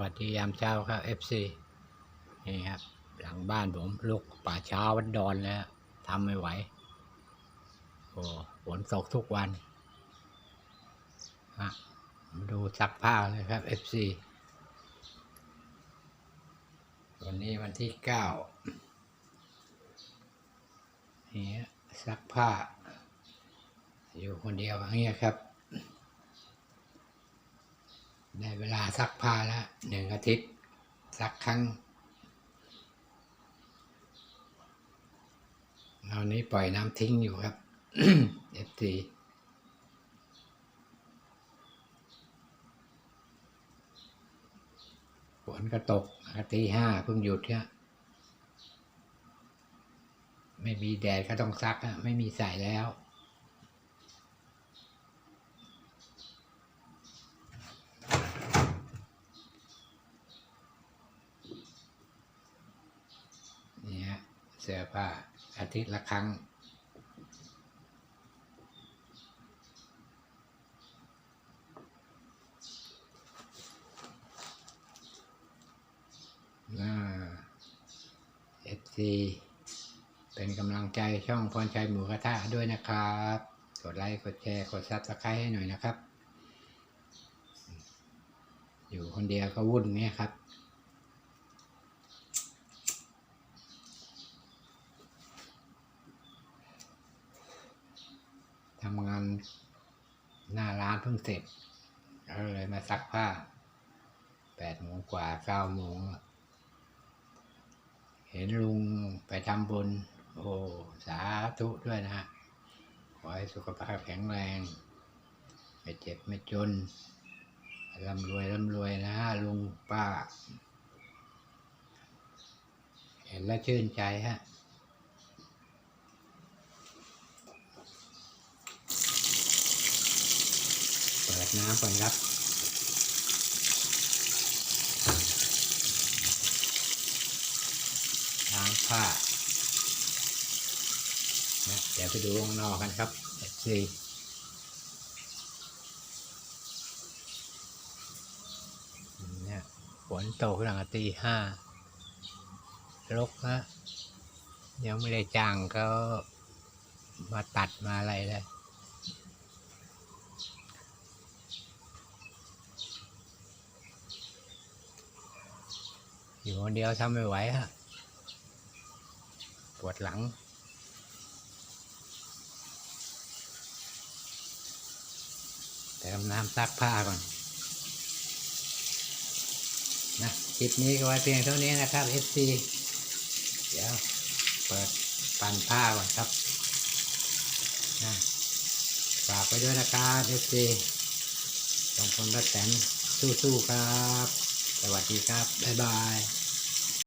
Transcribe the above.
วัสดียามเช้าครับ FC นี่ครับ หลังบ้านผมลูกป่าเช้าวันดอนแล้วทำไม่ไหว โอ้ฝนตกทุกวันฮะมาดูซักผ้าเลยครับ FC วันนี้วันที่เก้านี่ซักผ้า อยู่คนเดียวอย่างเงี้ยครับ ได้เวลาซักผ้าแล้วหนึ่งอาทิตย์ซักครั้งเรานี้ปล่อยน้ำทิ้งอยู่ครับเอฟซีฝนก็ตกตีห้าเพิ่งหยุดเนี่ยไม่มีแดดก็ต้องซักอะไม่มีใส่แล้ว นี่ฮะ เสื้อผ้าอาทิตย์ละครั้ง เอฟซีเป็นกำลังใจช่องพรชัยหมูกระทะด้วยนะครับ กดไลค์ กดแชร์ กดซับสไครต์ให้หน่อยนะครับ อยู่คนเดียวก็วุ่นเนี่ยครับ ทำงานหน้าร้านเพิ่งเสร็จก็เลยมาซักผ้าแปดโมงกว่าเก้าโมงเห็นลุงไปทำบุญ โอ้สาธุด้วยนะฮะขอให้สุขภาพแข็งแรง ไม่เจ็บไม่จนร่ำรวยร่ำรวยนะลุงป้า เห็นแล้วชื่นใจฮะ เปิดน้ำก่อนครับ ล้างผ้านะเดี๋ยวไปดูข้างนอกกันครับเอฟซีเนี่ยฝนตกหลังตีห้าลกนะยังไม่ได้จ้างเขามาตัดมาอะไรเลย อยู่คนเดียวทำไม่ไหวฮะปวดหลัง เติมน้ำซักผ้าก่อน นะคลิปนี้ก็ไว้เพียงเท่านี้นะครับ FC เดี๋ยวเปิดปั่นผ้าก่อนครับนะฝากไปด้วยนะครับ FC ต้องคนรักแตนสู้ๆครับ สวัสดีครับ บ๊ายบาย